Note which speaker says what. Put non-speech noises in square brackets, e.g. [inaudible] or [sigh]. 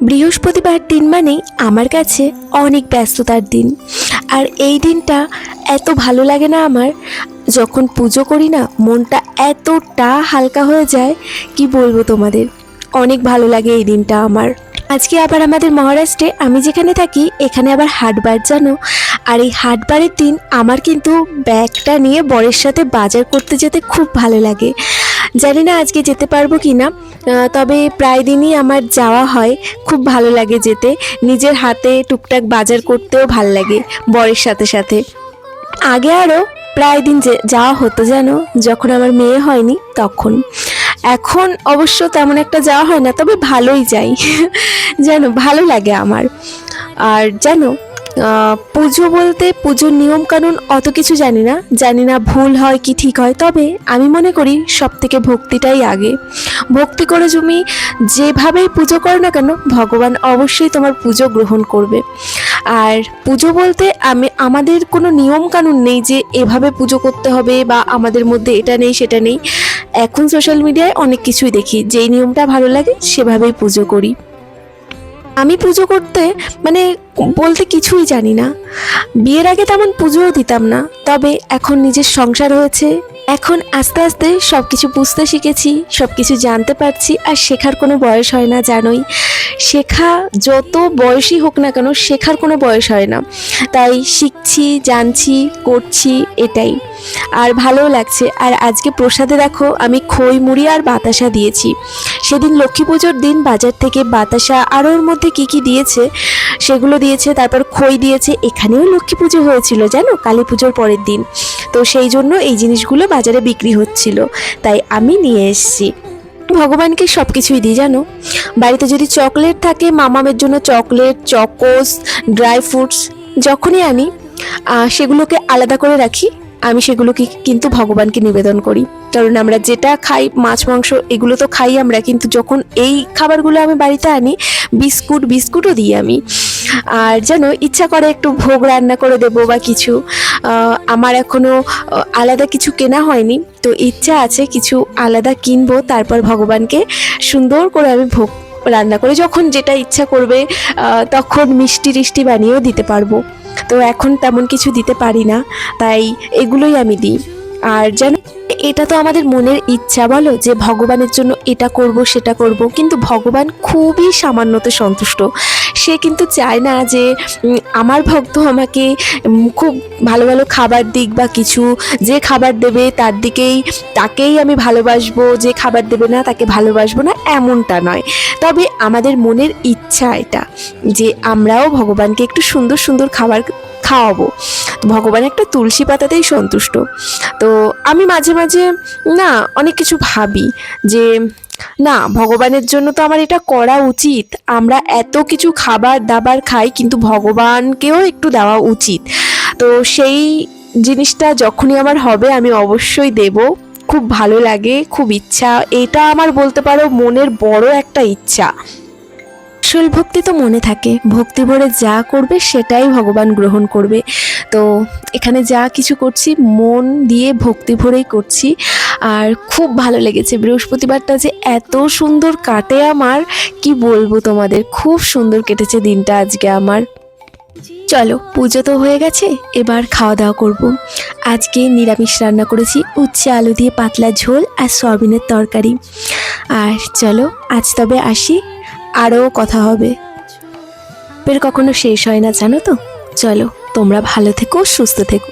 Speaker 1: বৃহস্পতিবার দিন মানেই আমার কাছে অনেক ব্যস্ততার দিন। আর এই দিনটা এত ভালো লাগে না আমার, যখন পুজো করি না, মনটা এতটা হালকা হয়ে যায়, কি বলব তোমাদের? অনেক ভালো লাগে এই দিনটা আমার। আজকে আবার আমাদের মহারাষ্ট্রে আমি যেখানে থাকি, এখানে আবার হাটবার জানো? আর এই হাটবারের দিন আমার কিন্তু ব্যাগটা নিয়ে বরের সাথে বাজার করতে যেতে খুব ভালো লাগে। জানি না আজকে যেতে পারব কি না তবে প্রায় দিনই আমার যাওয়া হয়। খুব ভালো লাগে যেতে। নিজের হাতে টুকটাক বাজার করতেও ভালো লাগে বরের সাথে সাথে। আগে আরও প্রায় দিন যে যাওয়া হতো জানো যখন আমার মেয়ে হয়নি তখন। এখন অবশ্য তেমন একটা যাওয়া হয় না, তবে ভালোই যাই। [laughs] জানো ভালো লাগে আমার। আর জানো পুজো বলতে পুজোর নিয়ম কানুন অত কিছু জানি না। জানি না ভুল হয় কি ঠিক হয়, তবে আমি মনে করি সব থেকে ভক্তিটাই আগে। ভক্তি করে তুমি যেভাবেই পুজো করো না কেন, ভগবান অবশ্যই তোমার পুজো গ্রহণ করবে। আর পুজো বলতে আমি, আমাদের কোনো নিয়ম কানুন নেই যে এভাবে পুজো করতে হবে বা আমাদের মধ্যে এটা নেই, সেটা নেই। এখন সোশ্যাল মিডিয়ায় অনেক কিছুই দেখি, যেই নিয়মটা ভালো লাগে সেভাবেই পুজো করি। আমি পুজো করতে মানে বলতে কিছুই জানি না। বিয়ের আগে তেমন পুজোও দিতাম না, তবে এখন নিজের সংসার হয়েছে। এখন আস্তে আস্তে সব কিছু বুঝতে শিখেছি সব কিছু জানতে পারছি, আর শেখার কোনো বয়স হয় না, জানোই। শেখা যত বয়সই হোক না কেন, শেখার কোনো বয়স হয় না। তাই শিখছি, জানছি, করছি, এটাই। আর ভালোও লাগছে। আর আজকে প্রসাদে দেখো, আমি খই মুড়ি আর বাতাসা দিয়েছি। সেদিন লক্ষ্মী পুজোর দিন বাজার থেকে বাতাসা আরও ওর মধ্যে কী কী দিয়েছে, সেগুলো দিয়েছে, তারপর খই দিয়েছে, এখানেও লক্ষ্মী পুজো হয়েছিল, জানো? কালী পুজোর পরের দিন। তো সেই জন্য এই জিনিসগুলো বাজারে বিক্রি হচ্ছিল। তাই আমি নিয়ে এসছি। ভগবানকে সব কিছুই দিই, জানো? বাড়িতে যদি চকলেট থাকে, মামামের জন্য চকলেট, চকোস, ড্রাই ফ্রুটস, যখনই আনি সেগুলোকে আলাদা করে রাখি আমি সেগুলোকে কিন্তু ভগবানকে নিবেদন করি। কারণ আমরা যেটা খাই, মাছ, মাংস, এগুলো তো খাই আমরা, কিন্তু যখন এই খাবারগুলো আমি বাড়িতে আনি, বিস্কুট, বিস্কুটও দিই আমি। আর যেন ইচ্ছা করে একটু ভোগ রান্না করে দেবো বা কিছু আমার এখনও আলাদা কিছু কেনা হয়নি। তো ইচ্ছা আছে কিছু আলাদা কিনবো, তারপর ভগবানকে সুন্দর করে আমি ভোগ রান্না করে, যখন যেটা ইচ্ছা করবে তখন মিষ্টি টিষ্টি বানিয়েও দিতে পারব। তো এখন তেমন কিছু দিতে পারি না তাই এগুলোই আমি দিই। আর যেন এটা তো আমাদের মনের ইচ্ছা, বলো? যে ভগবানের জন্য এটা করব, সেটা করব। কিন্তু ভগবান খুবই সামান্যতে সন্তুষ্ট। সে কিন্তু চায় না যে আমার ভক্ত আমাকে খুব ভালো ভালো খাবার দিক বা কিছু। যে খাবার দেবে তার দিকেই, তাকেই আমি ভালোবাসবো। যে খাবার দেবে না তাকে ভালোবাসবো না, এমনটা নয়। তবে আমাদের মনের ইচ্ছা এটা, যে আমরাও ভগবানকে একটু সুন্দর সুন্দর খাবার খাওয়াবো। ভগবান একটা তুলসী পাতাতেই সন্তুষ্ট। তো আমি মাঝে মাঝে, না, অনেক কিছু ভাবি যে, না, ভগবানের জন্য তো আমার এটা করা উচিত। আমরা এত কিছু খাবার দাবার খাই, কিন্তু ভগবানকেও একটু দেওয়া উচিত। তো সেই জিনিসটা যখনই আমার হবে, আমি অবশ্যই দেব। খুব ভালো লাগে, খুব ইচ্ছা। এটা আমার বলতে পারো, মনের বড় একটা ইচ্ছা। আসল ভক্তি তো মনে থাকে। ভক্তি ভরে যা করবে সেটাই ভগবান গ্রহণ করবে। তো এখানে যা কিছু করছি, মন দিয়ে ভক্তি ভরেই করছি। আর খুব ভালো লেগেছে বৃহস্পতিবারটা যে এত সুন্দর কাটে আমার। কি বলব তোমাদের? খুব সুন্দর কেটেছে দিনটা আজকে আমার। চলো, পুজো তো হয়ে গেছে, এবার খাওয়া দাওয়া করব। আজকে নিরামিষ রান্না করেছি, উচ্ছে আলু দিয়ে পাতলা ঝোল আর সয়াবিনের তরকারি। আর চলো, আজ তবে আসি। আরও কথা হবে। পের কখনো শেষ হয় না, জানো তো? চলো, তোমরা ভালো থেকো, সুস্থ থেকো।